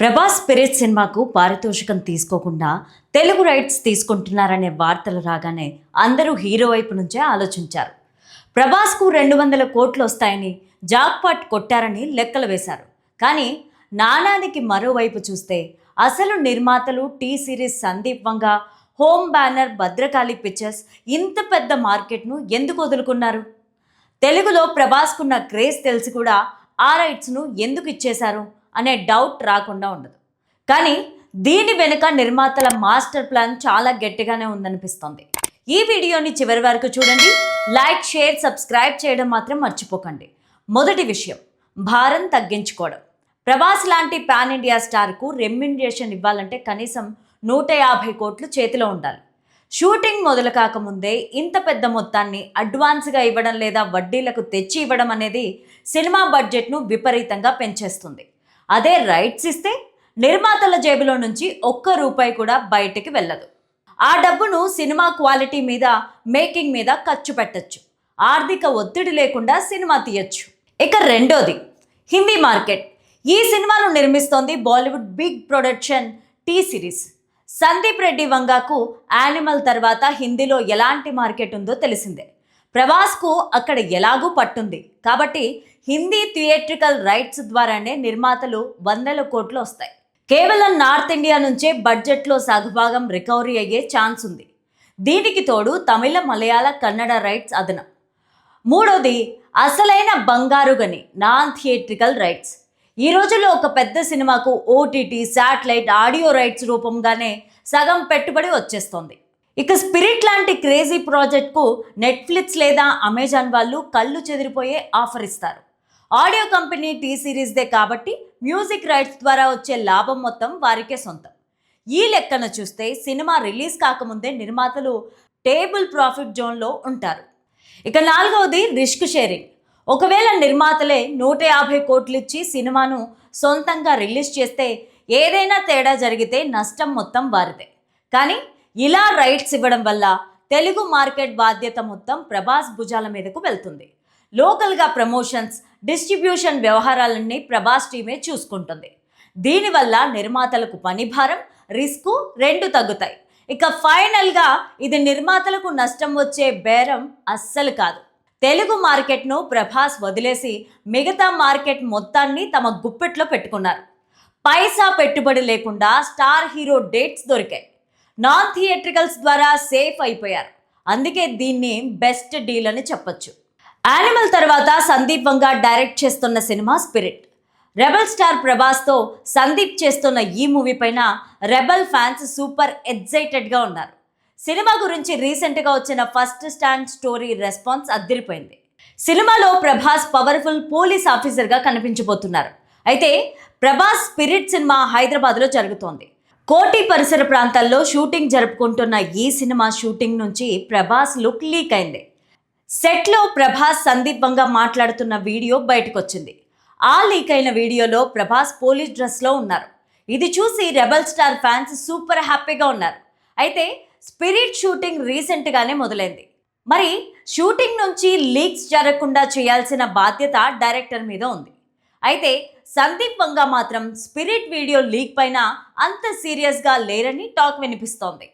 Prabhas spirit సినిమాకు పారితోషికం తీసుకోకుండా తెలుగు రైట్స్ తీసుకుంటున్నారనే వార్తలు రాగానే అందరూ హీరో వైపు నుంచే ఆలోచించారు. ప్రభాస్కు రెండు వందల కోట్లు వస్తాయని జాక్పాట్ కొట్టారని లెక్కలు వేశారు. కానీ నాణానికి మరోవైపు చూస్తే అసలు నిర్మాతలు T Series Sandeep Vanga home banner Bhadrakali pictures ఇంత పెద్ద మార్కెట్ను ఎందుకు వదులుకున్నారు? తెలుగులో ప్రభాస్కున్న క్రేజ్ తెలిసి కూడా ఆ రైట్స్ను ఎందుకు ఇచ్చేశారు? అనే డౌట్ రాకుండా ఉండదు. కానీ దీని వెనుక నిర్మాతల మాస్టర్ ప్లాన్ చాలా గట్టిగానే ఉందనిపిస్తుంది. ఈ వీడియోని చివరి వరకు చూడండి. లైక్ షేర్ సబ్స్క్రైబ్ చేయడం మాత్రం మర్చిపోకండి. మొదటి విషయం భారం తగ్గించుకోవడం. ప్రభాస్ లాంటి పాన్ ఇండియా స్టార్కు రెమ్యునరేషన్ ఇవ్వాలంటే కనీసం నూట యాభై కోట్లు చేతిలో ఉండాలి. షూటింగ్ మొదలు కాకముందే ఇంత పెద్ద మొత్తాన్ని అడ్వాన్స్గా ఇవ్వడం లేదా వడ్డీలకు తెచ్చి ఇవ్వడం అనేది సినిమా బడ్జెట్ను విపరీతంగా పెంచేస్తుంది. అదే రైట్స్ ఇస్తే నిర్మాతల జేబులో నుంచి ఒక్క రూపాయి కూడా బయటికి వెళ్ళదు. ఆ డబ్బును సినిమా క్వాలిటీ మీద మేకింగ్ మీద ఖర్చు పెట్టచ్చు. ఆర్థిక ఒత్తిడి లేకుండా సినిమా తీయచ్చు. ఇక రెండోది హిందీ మార్కెట్. ఈ సినిమాను నిర్మిస్తోంది Bollywood big production T Series. Sandeep Reddy వంగాకు Animal తర్వాత హిందీలో ఎలాంటి మార్కెట్ ఉందో తెలిసిందే. ప్రభాస్కు అక్కడ ఎలాగూ పట్టుంది. కాబట్టి హిందీ థియేట్రికల్ రైట్స్ ద్వారానే నిర్మాతలు వందల కోట్లు వస్తాయి. కేవలం నార్త్ ఇండియా నుంచే బడ్జెట్లో సగభాగం రికవరీ అయ్యే ఛాన్స్ ఉంది. దీనికి తోడు తమిళ మలయాళ కన్నడ రైట్స్ అదనం. మూడోది అసలైన బంగారు గని నాన్ థియేట్రికల్ రైట్స్. ఈ రోజుల్లో ఒక పెద్ద సినిమాకు ఓటీటీ శాటిలైట్ ఆడియో రైట్స్ రూపంగానే సగం పెట్టుబడి వచ్చేస్తోంది. ఇక స్పిరిట్ లాంటి క్రేజీ ప్రాజెక్ట్కు నెట్ఫ్లిక్స్ లేదా అమెజాన్ వాళ్ళు కళ్ళు చెదిరిపోయే ఆఫర్ ఇస్తారు. ఆడియో కంపెనీ టీ సిరీస్దే కాబట్టి మ్యూజిక్ రైట్స్ ద్వారా వచ్చే లాభం మొత్తం వారికే సొంతం. ఈ లెక్కన చూస్తే సినిమా రిలీజ్ కాకముందే నిర్మాతలు టేబుల్ ప్రాఫిట్ జోన్లో ఉంటారు. ఇక నాలుగవది రిస్క్ షేరింగ్. ఒకవేళ నిర్మాతలే నూట యాభై కోట్లు ఇచ్చి సినిమాను సొంతంగా రిలీజ్ చేస్తే ఏదైనా తేడా జరిగితే నష్టం మొత్తం వారిదే. కానీ ఇలా రైట్స్ ఇవ్వడం వల్ల తెలుగు మార్కెట్ బాధ్యత మొత్తం ప్రభాస్ భుజాల మీదకు వెళ్తుంది. లోకల్గా ప్రమోషన్స్ డిస్ట్రిబ్యూషన్ వ్యవహారాలన్నీ ప్రభాస్ టీమే చూసుకుంటుంది. దీనివల్ల నిర్మాతలకు పని భారం రిస్క్ రెండు తగ్గుతాయి. ఇక ఫైనల్గా ఇది నిర్మాతలకు నష్టం వచ్చే బేరం అస్సలు కాదు. తెలుగు మార్కెట్ను ప్రభాస్ వదిలేసి మిగతా మార్కెట్ మొత్తాన్ని తమ గుప్పెట్లో పెట్టుకున్నారు. పైసా పెట్టుబడి లేకుండా స్టార్ హీరో డేట్స్ దొరికాయి. నాన్ థియేట్రికల్స్ ద్వారా సేఫ్ అయిపోయారు. అందుకే దీన్ని బెస్ట్ డీల్ అని చెప్పొచ్చు. యానిమల్ తర్వాత సందీప్ వంగా డైరెక్ట్ చేస్తున్న సినిమా స్పిరిట్ రెబల్ స్టార్ ప్రభాస్తో సందీప్ చేస్తున్న ఈ మూవీ పైన రెబల్ ఫ్యాన్స్ సూపర్ ఎగ్జైటెడ్గా ఉన్నారు. సినిమా గురించి రీసెంట్గా వచ్చిన ఫస్ట్ స్టాండ్ స్టోరీ రెస్పాన్స్ అద్దరిపోయింది. సినిమాలో ప్రభాస్ పవర్ఫుల్ పోలీస్ ఆఫీసర్గా కనిపించబోతున్నారు. అయితే ప్రభాస్ స్పిరిట్ సినిమా హైదరాబాద్లో జరుగుతోంది. కోటి పరిసర ప్రాంతాల్లో షూటింగ్ జరుపుకుంటున్న ఈ సినిమా షూటింగ్ నుంచి ప్రభాస్ లుక్ లీక్ అయింది. సెట్లో ప్రభాస్ సందీపంగా మాట్లాడుతున్న వీడియో బయటకొచ్చింది. ఆ లీక్ అయిన వీడియోలో ప్రభాస్ పోలీస్ డ్రెస్లో ఉన్నారు. ఇది చూసి రెబల్ స్టార్ ఫ్యాన్స్ సూపర్ హ్యాపీగా ఉన్నారు. అయితే స్పిరిట్ షూటింగ్ రీసెంట్గానే మొదలైంది. మరి షూటింగ్ నుంచి లీక్స్ జరగకుండా చేయాల్సిన బాధ్యత డైరెక్టర్ మీద ఉంది. అయితే సందీప్ వంగ మాత్రం స్పిరిట్ వీడియో లీక్ పైన అంత సీరియస్గా లేరని టాక్ వినిపిస్తోంది.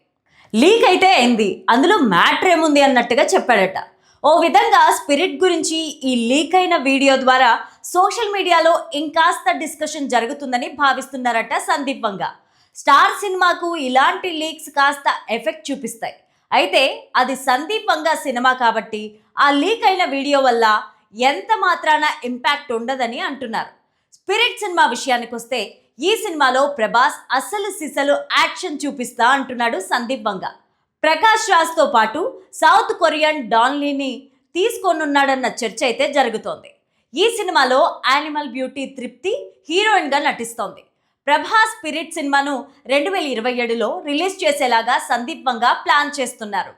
లీక్ అయితే అయింది. అందులో మ్యాటర్ ఏముంది అన్నట్టుగా చెప్పాడట. ఓ విధంగా స్పిరిట్ గురించి ఈ లీక్ అయిన వీడియో ద్వారా సోషల్ మీడియాలో ఇంకాస్త డిస్కషన్ జరుగుతుందని భావిస్తున్నారట సందీప్ వంగ. స్టార్ సినిమాకు ఇలాంటి లీక్స్ కాస్త ఎఫెక్ట్ చూపిస్తాయి. అయితే అది సందీప్ వంగ సినిమా కాబట్టి ఆ లీక్ అయిన వీడియో వల్ల ఎంత మాత్రాన ఇంపాక్ట్ ఉండదని అంటున్నారు. స్పిరిట్ సినిమా విషయానికి వస్తే ఈ సినిమాలో ప్రభాస్ అసలు సిసలు యాక్షన్ చూపిస్తా అంటున్నాడు సందీప్ వంగ. ప్రకాష్ రాజ్తో పాటు సౌత్ కొరియన్ డాన్లీని తీసుకోనున్నాడన్న చర్చ అయితే జరుగుతోంది. ఈ సినిమాలో యానిమల్ బ్యూటీ తృప్తి హీరోయిన్గా నటిస్తోంది. ప్రభాస్ స్పిరిట్ సినిమాను రెండు వేల ఇరవై ఏడులో రిలీజ్ చేసేలాగా సందీపంగా ప్లాన్ చేస్తున్నారు.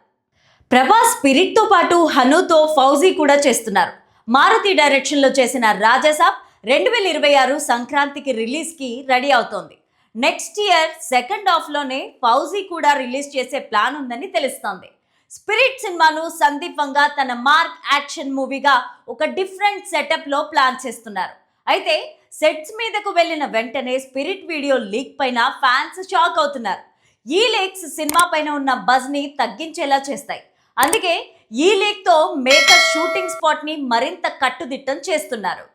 ప్రభాస్ స్పిరిట్తో పాటు హనుతో ఫౌజీ కూడా చేస్తున్నారు. మారుతి డైరెక్షన్లో చేసిన రాజాసాబ్ రెండు వేల ఇరవై ఆరు సంక్రాంతికి రిలీజ్కి రెడీ అవుతోంది. నెక్స్ట్ ఇయర్ సెకండ్ హాఫ్లోనే ఫౌజీ కూడా రిలీజ్ చేసే ప్లాన్ ఉందని తెలుస్తోంది. స్పిరిట్ సినిమాను సందీపంగా తన మార్క్ యాక్షన్ మూవీగా ఒక డిఫరెంట్ సెటప్లో ప్లాన్ చేస్తున్నారు. అయితే సెట్స్ మీదకు వెళ్ళిన వెంటనే స్పిరిట్ వీడియో లీక్ పైన ఫ్యాన్స్ షాక్ అవుతున్నారు. ఈ లీక్స్ సినిమా పైన ఉన్న బజ్ని తగ్గించేలా చేస్తాయి. అందుకే ఈ లీక్తో మేకర్ షూటింగ్ స్పాట్ని మరింత కట్టుదిట్టం చేస్తున్నారు.